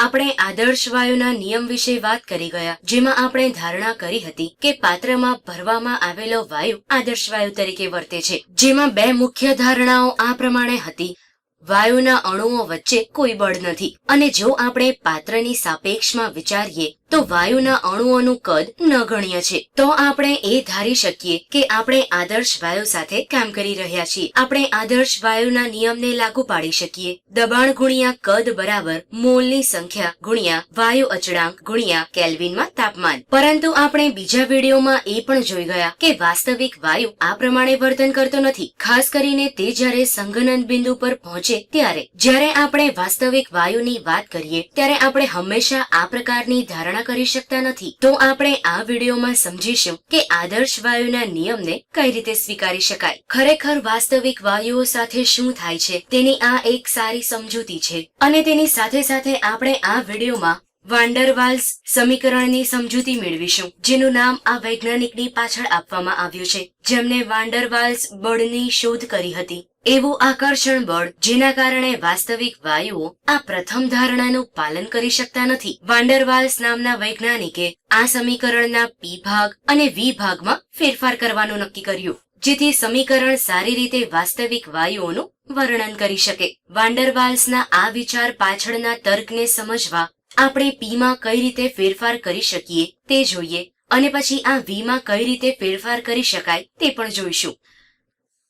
આપણે આદર્શ વાયુના નિયમ વિશે વાત કરી ગયા, જેમાં આપણે ધારણા કરી હતી કે પાત્રમાં ભરવામાં આવેલો વાયુ આદર્શ વાયુ તરીકે વર્તે છે, જેમાં બે મુખ્ય ધારણાઓ આ પ્રમાણે હતી. વાયુના અણુઓ વચ્ચે કોઈ બળ નથી. અને જો આપણે પાત્રની સાપેક્ષમાં વિચારીએ તો વાયુના અણુઓનું કદ નગણ્ય છે. તો આપણે એ ધારી શકીએ કે આપણે આદર્શ વાયુ સાથે કામ કરી રહ્યા છીએ. આપણે આદર્શ વાયુના નિયમને લાગુ પાડી શકીએ. દબાણ ગુણ્યા કદ બરાબર મોલની સંખ્યા ગુણ્યા વાયુ અચળાંક ગુણ્યા કેલ્વિનમાં તાપમાન. પરંતુ આપણે બીજા વિડીયોમાં એ પણ જોઈ ગયા કે વાસ્તવિક વાયુ આ પ્રમાણે વર્તન કરતો નથી. ખાસ કરીને તે જ્યારે સંગનન બિંદુ પર પહોંચે ત્યારે. જ્યારે આપણે વાસ્તવિક વાયુની વાત કરીએ, ત્યારે આપણે હંમેશા આ પ્રકારની ધારણા કરી શકતા નથી. તો આપણે આ વિડીયોમાં સમજીશું કે આદર્શ વાયુના નિયમને કઈ રીતે સ્વીકારી શકાય. ખરેખર વાસ્તવિક વાયુઓ સાથે શું થાય છે? તેની આ એક સારી સમજૂતી છે. અને તેની સાથે સાથે આપણે આ વિડીયોમાં વાન્ડરવાલ્સ સમીકરણની સમજૂતી મેળવીશું, જેનું નામ આ વૈજ્ઞાનિકની પાછળ આપવામાં આવ્યું છે. જેમને વાન્ડરવાલ્સ બળની શોધ કરી હતી. એવું આકર્ષણ બળ, જેના કારણે વાસ્તવિક વાયુઓ આ પ્રથમ ધારણાનું પાલન કરી શકતા નથી. વાન્ડરવાલ્સ નામના વૈજ્ઞાનિકે આ સમીકરણના પી ભાગ અને વી ભાગમાં ફેરફાર કરવાનું નક્કી કર્યું, જેથી સમીકરણ સારી રીતે વાસ્તવિક વાયુઓનું વર્ણન કરી શકે. વાન્ડરવાલ્સના આ વિચાર પાછળના તર્કને સમજવા આપણે પીમાં કઈ રીતે ફેરફાર કરી શકીએ તે જોઈએ અને પછી આ વીમાં કઈ રીતે ફેરફાર કરી શકાય તે પણ જોઈશું.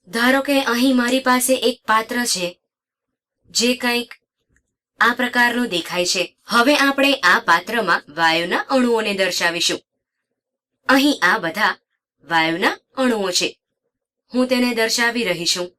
ધારો કે અહીં મારી પાસે એક પાત્ર છે, જે કંઈક આ પ્રકારનું દેખાય છે. હવે આપણે આ પાત્રમાં વાયુના અણુઓને દર્શાવીશું. અહીં આ બધા વાયુના અણુઓ છે. હું તેને દર્શાવી રહી છું.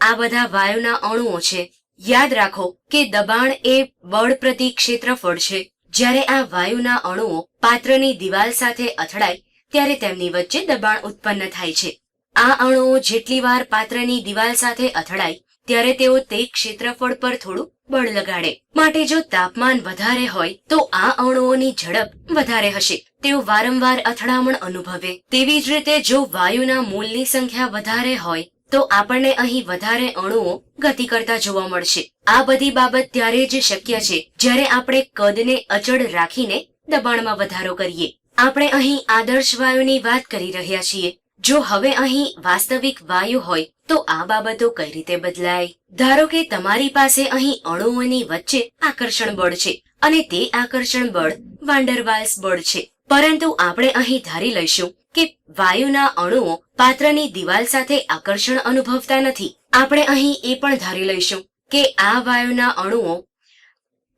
આ બધા વાયુના અણુઓ છે. યાદ રાખો કે દબાણ એ બળ પ્રતિ ક્ષેત્રફળ છે. જ્યારે આ વાયુના અણુઓ પાત્રની દિવાલ સાથે અથડાય, ત્યારે તેમની વચ્ચે દબાણ ઉત્પન્ન થાય છે. આ અણુઓ જેટલી વાર પાત્રની દિવાલ સાથે અથડાય, ત્યારે તેઓ તે ક્ષેત્રફળ પર થોડું બળ લગાડે. માટે જો તાપમાન વધારે હોય, તો આ અણુઓની ઝડપ વધારે હશે. તેઓ વારંવાર અથડામણ અનુભવે. તેવી જ રીતે જો વાયુના મૂલની સંખ્યા વધારે હોય તો આપણને અહીં વધારે અણુઓ ગતિ કરતા જોવા મળશે. આ બધી બાબત ત્યારે જ શક્ય છે, જ્યારે આપણે કદને અચળ રાખીને દબાણમાં વધારો કરીએ. આપણે અહીં આદર્શ વાયુની વાત કરી રહ્યા છીએ. જો હવે અહીં વાસ્તવિક વાયુ હોય, તો આ બાબતો કઈ રીતે બદલાય? ધારો કે તમારી પાસે અહીં અણુઓની વચ્ચે આકર્ષણ બળ છે, અને તે આકર્ષણ બળ વાન્ડરવાલ્સ બળ છે. પરંતુ આપણે અહીં ધારી લઈશું કે વાયુના અણુઓ પાત્રની દિવાલ સાથે આકર્ષણ અનુભવતા નથી. આપણે અહીં એ પણ ધારી લઈશું કે આ વાયુના અણુઓ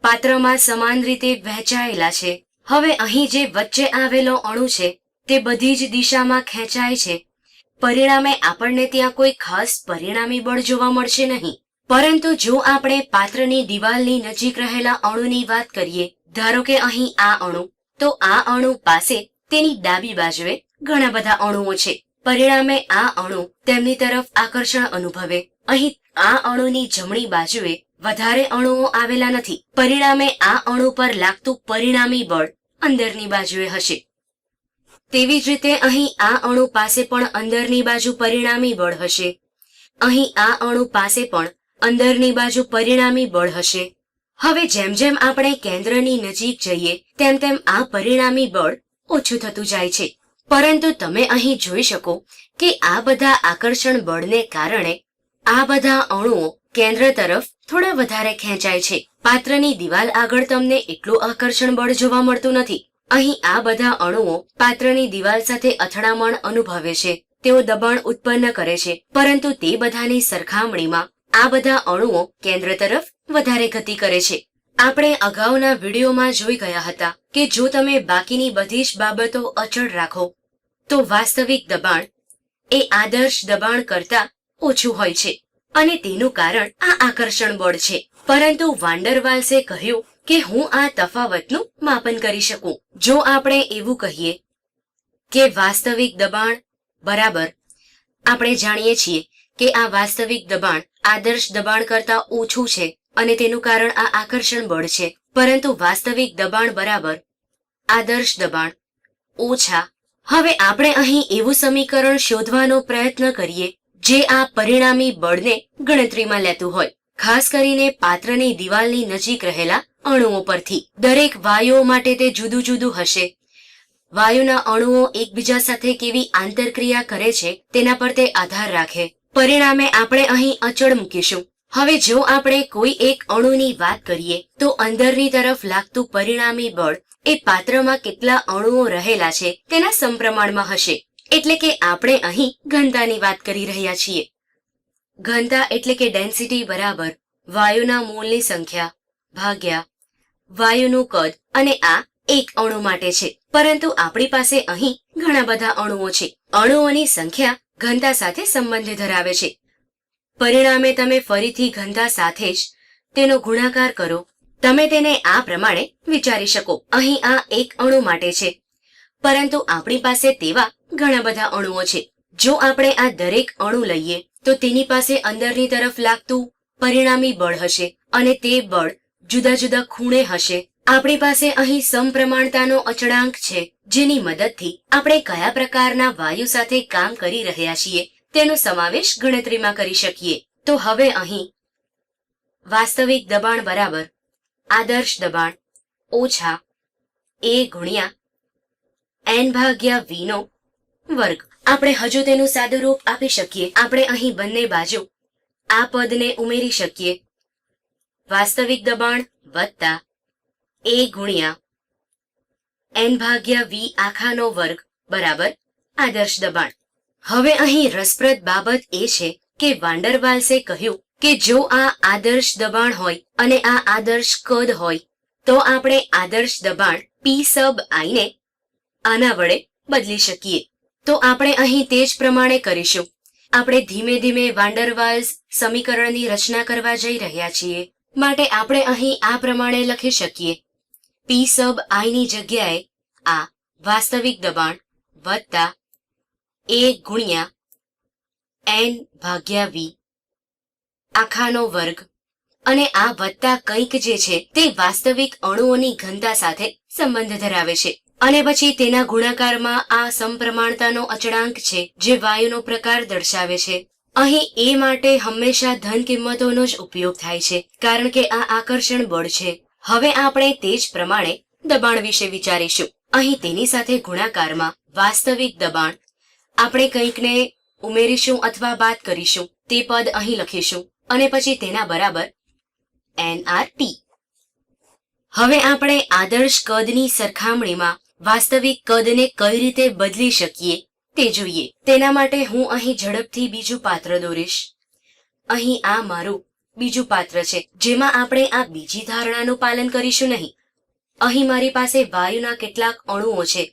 પાત્રમાં સમાન રીતે વહેંચાયેલા છે. હવે અહીં જે વચ્ચે આવેલો અણુ છે, તે બધી જ દિશામાં ખેંચાય છે. પરિણામે આપણને ત્યાં કોઈ ખાસ પરિણામી બળ જોવા મળશે નહીં. પરંતુ જો આપણે પાત્રની દિવાલની નજીક રહેલા અણુની વાત કરીએ, ધારો કે અહીં આ અણુ, તો આ અણુ પાસે તેની ડાબી બાજુએ ઘણા બધા અણુઓ છે. પરિણામે આ અણુ તેમની તરફ આકર્ષણ અનુભવે. અહીં આ અણુની જમણી બાજુએ વધારે અણુઓ આવેલા નથી. પરિણામે આ અણુ પર લાગતું પરિણામી બળ અંદરની બાજુએ હશે. તેવી જ રીતે અહીં આ અણુ પાસે પણ અંદરની બાજુ પરિણામી બળ હશે. અહીં આ અણુ પાસે પણ અંદરની બાજુ પરિણામી બળ હશે. હવે જેમ જેમ આપણે કેન્દ્રની નજીક જઈએ, તેમ તેમ આ પરિણામી બળ ઓછું થતું જાય છે. પરંતુ તમે અહીં જોઈ શકો કે આ બધા આકર્ષણ બળને કારણે આ બધા અણુઓ કેન્દ્ર તરફ થોડા વધારે ખેંચાય છે. પાત્રની દિવાલ આગળ તમને એટલું આકર્ષણ બળ જોવા મળતું નથી. અહીં આ બધા અણુઓ પાત્રની દિવાલ સાથે અથડામણ અનુભવે છે. તેઓ દબાણ ઉત્પન્ન કરે છે. પરંતુ તે બધાની સરખામણીમાં આ બધા અણુઓ કેન્દ્ર તરફ વધારે ગતિ કરે છે. આપણે અગાઉના વિડીયોમાં જોઈ ગયા હતા કે જો તમે બાકીની બધી જ બાબતો અચળ રાખો તો વાસ્તવિક દબાણ એ આદર્શ દબાણ કરતા ઓછું હોય છે અને તેનું કારણ આ આકર્ષણ બળ છે. પરંતુ વાન્ડરવાલ્સે કહ્યું કે હું આ તફાવતનું માપન કરી શકું. જો આપણે એવું કહીએ કે વાસ્તવિક દબાણ બરાબર, આપણે જાણીએ છીએ કે આ વાસ્તવિક દબાણ આદર્શ દબાણ કરતા ઓછું છે અને તેનું કારણ આ આકર્ષણ બળ છે. પરંતુ વાસ્તવિક દબાણ બરાબર, આદર્શ દબાણ ઓછા હવે આપણે અહીં એવું સમીકરણ શોધવાનો પ્રયત્ન કરીએ, જે આ પરિણામી બળને ગણતરીમાં લેતું હોય. ખાસ કરીને પાત્રની દિવાલની નજીક રહેલા અણુઓ પરથી. દરેક વાયુઓ માટે તે જુદું જુદું હશે. વાયુના અણુઓ એકબીજા સાથે કેવી આંતરક્રિયા કરે છે તેના પર તે આધાર રાખે. પરિણામે આપણે અહીં અચળ મૂકીશું. હવે જો આપણે કોઈ એક અણુની વાત કરીએ, તો અંદરની તરફ લાગતું પરિણામી બળ એ પાત્રમાં કેટલા અણુઓ રહેલા છે તેના સંપ્રમાણમાં હશે. એટલે કે આપણે અહીં ઘનતાની વાત કરી રહ્યા છીએ. ઘનતા એટલે કે ડેન્સિટી બરાબર વાયુના મૂળની સંખ્યા ભાગ્યા વાયુનું કદ અને આ એક અણુ માટે છે. પરંતુ આપણી પાસે અહીં ઘણા બધા અણુઓ છે. અણુઓની સંખ્યા ઘનતા સાથે સંબંધ ધરાવે છે. પરિણામે તમે ફરીથી ગંધા સાથે જ તેનો ગુણાકાર કરો. તમે તેને આ પ્રમાણે વિચારી શકો. અહીં આ એક અણુ માટે છે. પરંતુ આપણી પાસે તેવા ઘણા બધા અણુઓ છે. જો આપણે આ દરેક અણુ લઈએ, તો તેની પાસે અંદરની તરફ લાગતું પરિણામી બળ હશે અને તે બળ જુદા જુદા ખૂણે હશે. આપણી પાસે અહીં સમપ્રમાણતાનો અચળાંક છે, જેની મદદથી આપણે કયા પ્રકારના વાયુ સાથે કામ કરી રહ્યા છીએ તેનો સમાવેશ ગણતરીમાં કરી શકીએ. તો હવે અહીં વાસ્તવિક દબાણ બરાબર આદર્શ દબાણ ઓછા એ ગુણ્યા એન ભાગ્યા વીનો વર્ગ. આપણે હજુ તેનું સાદું રૂપ આપી શકીએ. આપણે અહીં બંને બાજુ આ પદને ઉમેરી શકીએ. વાસ્તવિક દબાણ વત્તા એ ગુણ્યા એન ભાગ્યા વી આખાનો વર્ગ બરાબર આદર્શ દબાણ. હવે અહીં રસપ્રદ બાબત એ છે કે વાંડરવાલ્સે કહ્યું કે જો આ આદર્શ દબાણ હોય અને આ આદર્શ કદ હોય, તો આપણે આદર્શ દબાણ પી સબ આઈને આના વડે બદલી શકીએ. તો આપણે અહીં તે જ પ્રમાણે કરીશું. આપણે ધીમે ધીમે વાંડરવાલ્સ સમીકરણની રચના કરવા જઈ રહ્યા છીએ. માટે આપણે અહીં આ પ્રમાણે લખી શકીએ. પી સબ આઈની જગ્યાએ આ વાસ્તવિક દબાણ વત્તા એ ગુણ્યા એન ભાગ્યા વી. આખાનો વર્ગ. અને આ વત્તા કંઈક જે છે તે વાસ્તવિક અણુઓની ઘનતા સાથે સંબંધ ધરાવે છે. અને પછી તેના ગુણાકારમાં આ સમપ્રમાણતાનો અચળાંક છે જે વાયુનો પ્રકાર દર્શાવે છે. અહીં એ માટે હંમેશા ધન કિંમતોનો જ ઉપયોગ થાય છે, કારણ કે આ આકર્ષણ બળ છે. હવે આપણે તે જ પ્રમાણે દબાણ વિશે વિચારીશું. અહીં તેની સાથે ગુણાકારમાં વાસ્તવિક દબાણ આપણે કંઈકને ઉમેરીશું અથવા બાદ કરીશું, તે પદ અહીં લખીશું, અને પછી તેના બરાબર એનઆરટી હવે આપણે આદર્શ કદની સરખામણીમાં વાસ્તવિક કદને કઈ રીતે બદલી શકીએ તે જોઈએ. તેના માટે હું અહીં ઝડપથી બીજું પાત્ર દોરીશ. અહીં આ મારું બીજું પાત્ર છે, જેમાં આપણે આ બીજી ધારણાનું પાલન કરીશું નહીં. અહીં મારી પાસે વાયુના કેટલાક અણુઓ છે,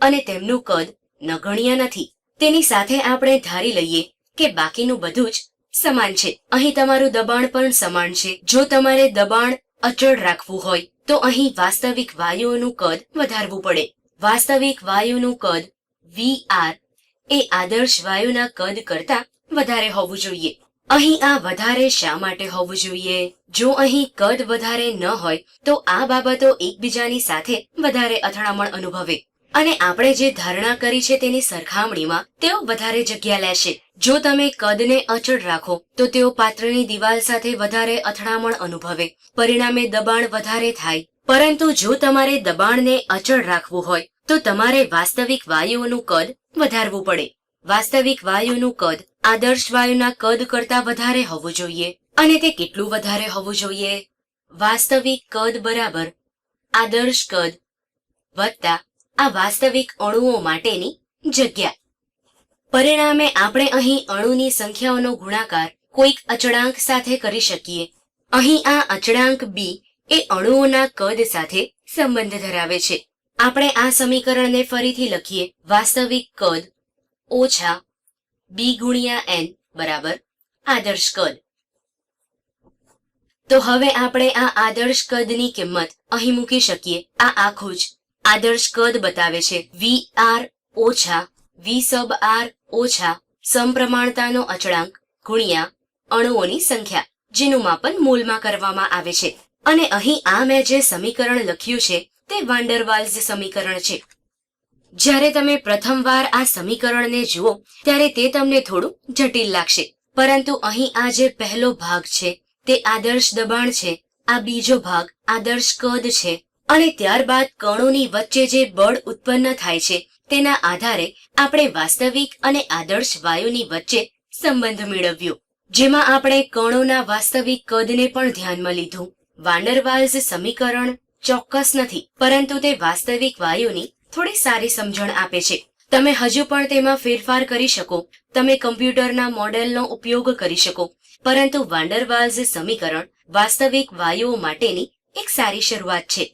અને તેમનું કદ નગણ્ય નથી. તેની સાથે આપણે ધારી લઈએ કે બાકીનું બધું જ સમાન છે. અહીં તમારું દબાણ પણ સમાન છે. જો તમારે દબાણ અચળ રાખવું હોય, તો અહીં વાસ્તવિક વાયુઓનું કદ વધારવું પડે. વાસ્તવિક વાયુનું કદ વી આર એ આદર્શ વાયુના કદ કરતા વધારે હોવું જોઈએ. અહીં આ વધારે શા માટે હોવું જોઈએ? જો અહીં કદ વધારે ન હોય, તો આ બાબતો એકબીજાની સાથે વધારે અથડામણ અનુભવે. અને આપણે જે ધારણા કરી છે તેની સરખામણીમાં તેઓ વધારે જગ્યા લેશે. જો તમે કદને અચળ રાખો, તો તેઓ પાત્રની દિવાલ સાથે વધારે અથડામણ અનુભવે. પરિણામે દબાણ વધારે થાય. પરંતુ જો તમારે દબાણને અચળ રાખવું હોય, તો તમારે વાસ્તવિક વાયુઓનું કદ વધારવું પડે. વાસ્તવિક વાયુનું કદ આદર્શ વાયુના કદ કરતા વધારે હોવું જોઈએ. અને તે કેટલું વધારે હોવું જોઈએ? વાસ્તવિક કદ બરાબર આદર્શ કદ વત્તા આ વાસ્તવિક અણુઓ માટેની જગ્યા. પરિણામે આપણે અહીં અણુની સંખ્યાઓનો ગુણાકાર કોઈક અચળાંક સાથે કરી શકીએ. અહીં આ અચળાંક બી એ અણુઓના કદ સાથે સંબંધ ધરાવે છે. આપણે આ સમીકરણને ફરીથી લખીએ. વાસ્તવિક કદ ઓછા બી ગુણ્યા એન બરાબર આદર્શ કદ. તો હવે આપણે આ આદર્શ કદની કિંમત અહીં મૂકી શકીએ. આ આખું જ આદર્શ કદ બતાવે છે. વી આર ઓછા વી સબ આર ઓછા, સમપ્રમાણતાનો અચળાંક ગુણ્યા અણુઓની સંખ્યા, જેનું માપન મૂલમાં કરવામાં આવે છે. અને અહીં આ મેં જે સમીકરણ લખ્યું છે, તે વાન્ડરવાલ્સ સમીકરણ છે. જ્યારે તમે પ્રથમવાર આ સમીકરણને જુઓ, ત્યારે તે તમને થોડું જટિલ લાગશે. પરંતુ અહીં આ જે પહેલો ભાગ છે, તે આદર્શ દબાણ છે, આ બીજો ભાગ આદર્શ કદ છે અને ત્યારબાદ કણોની વચ્ચે જે બળ ઉત્પન્ન થાય છે, તેના આધારે આપણે વાસ્તવિક અને આદર્શ વાયુની વચ્ચે સંબંધ મેળવ્યો, જેમાં આપણે કણોના વાસ્તવિક કદને પણ ધ્યાનમાં લીધું. વાન્ડરવાલ્સ સમીકરણ ચોક્કસ નથી, પરંતુ તે વાસ્તવિક વાયુની થોડી સારી સમજણ આપે છે. તમે હજુ પણ તેમાં ફેરફાર કરી શકો, તમે કમ્પ્યુટરના મોડેલનો ઉપયોગ કરી શકો, પરંતુ વાન્ડરવાલ્સ સમીકરણ વાસ્તવિક વાયુઓ માટેની એક સારી શરૂઆત છે.